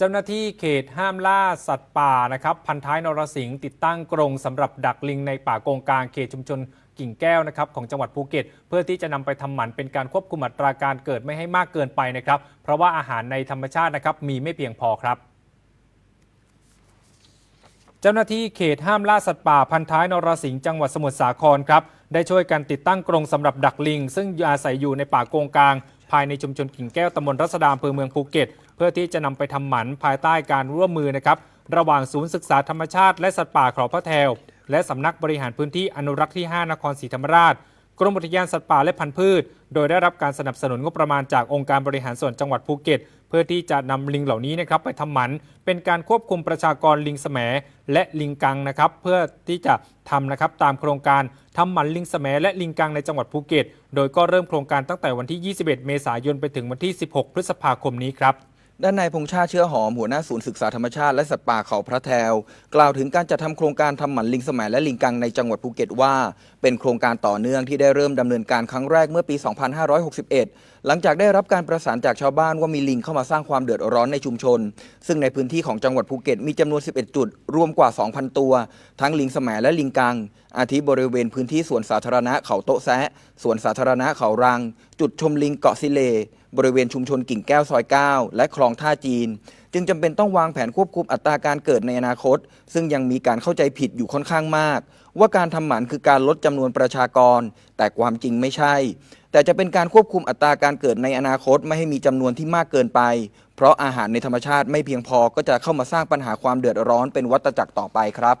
เจ้าหน้าที่เขตห้ามล่าสัตว์ป่านะครับ พันท้ายนรสิงห์ติดตั้งกรงสำหรับดักลิงในป่าโกงกลางเขตชุมชนกิ่งแก้วนะครับของจังหวัดภูเก็ต เพื่อที่จะนำไปทำหมันเป็นการควบคุมอัตราการเกิดไม่ให้มากเกินไปนะครับ เพราะว่าอาหารในธรรมชาตินะครับมีไม่เพียงพอครับเจ้าหน้าที่เขตห้ามล่าสัตว์ป่าพันท้ายนรสิงห์จังหวัดสมุทรสาครครับได้ช่วยกันติดตั้งกรงสำหรับดักลิง ซึ่งอาศัยอยู่ในป่าโกงกลาง ภายในชุมชนกิ่งแก้วตำบลรัศดาอำเภอเมืองภูเก็ต เพื่อที่จะนำไปทำหมันภายใต้การร่วมมือนะครับระหว่างศูนย์ศึกษาธรรมชาติ และสัตว์ป่าเขาพระแถวและสำนักบริหารพื้นที่อนุรักษ์ที่ 5 นครศรีธรรมราช กรมอุทยานสัตว์ป่าและพันธุ์พืช โดยได้รับการสนับสนุนงบประมาณจากองค์การบริหารส่วนจังหวัดภูเก็ต เพื่อที่จะนำลิงเหล่านี้นะครับไปทำหมัน เป็นการควบคุมประชากรลิงแสมและลิงกังนะครับเพื่อที่จะทำนะครับตามโครงการทำหมันลิงแสมและลิงกังในจังหวัดภูเก็ต โดยก็เริ่มโครงการตั้งแต่วันที่ 21 เมษายนไปถึงวันที่ 16 พฤษภาคมนี้ครับ ด้านนายพงชาติเชื้อหอมหัวหน้าศูนย์ศึกษาธรรมชาติและสัตว์ป่าเขาพระแทวกล่าวถึงการจัดทำโครงการทำหมันลิงสมัยและลิงกังในจังหวัดภูเก็ตว่า เป็นโครงการต่อเนื่องที่ได้เริ่มดำเนินการครั้งแรกเมื่อปี 2561 หลังจากได้รับการประสานจากชาวบ้านว่ามีลิงเข้ามาสร้างความเดือดร้อนในชุมชน ซึ่งในพื้นที่ของจังหวัดภูเก็ตมีจำนวน 11 จุด รวมกว่า 2,000 ตัว ทั้งลิงสมัยและลิงกัง อาทิบริเวณพื้นที่สวนสาธารณะเขาโต๊ะแซะสวนสาธารณะเขารัง จุดชมลิงเกาะซิเล บริเวณชุมชนกิ่งแก้วซอย 9 และคลองท่าจีน จึงจำเป็นต้องวางแผนควบคุมอัตราการเกิดในอนาคต ซึ่งยังมีการเข้าใจผิดอยู่ค่อนข้างมาก ว่าการทำหมันคือการลดจำนวนประชากร แต่ความจริงไม่ใช่ แต่จะเป็นการควบคุมอัตราการเกิดในอนาคตไม่ให้มีจำนวนที่มากเกินไป เพราะอาหารในธรรมชาติไม่เพียงพอก็จะเข้ามาสร้างปัญหาความเดือดร้อนเป็นวัฏจักรต่อไปครับ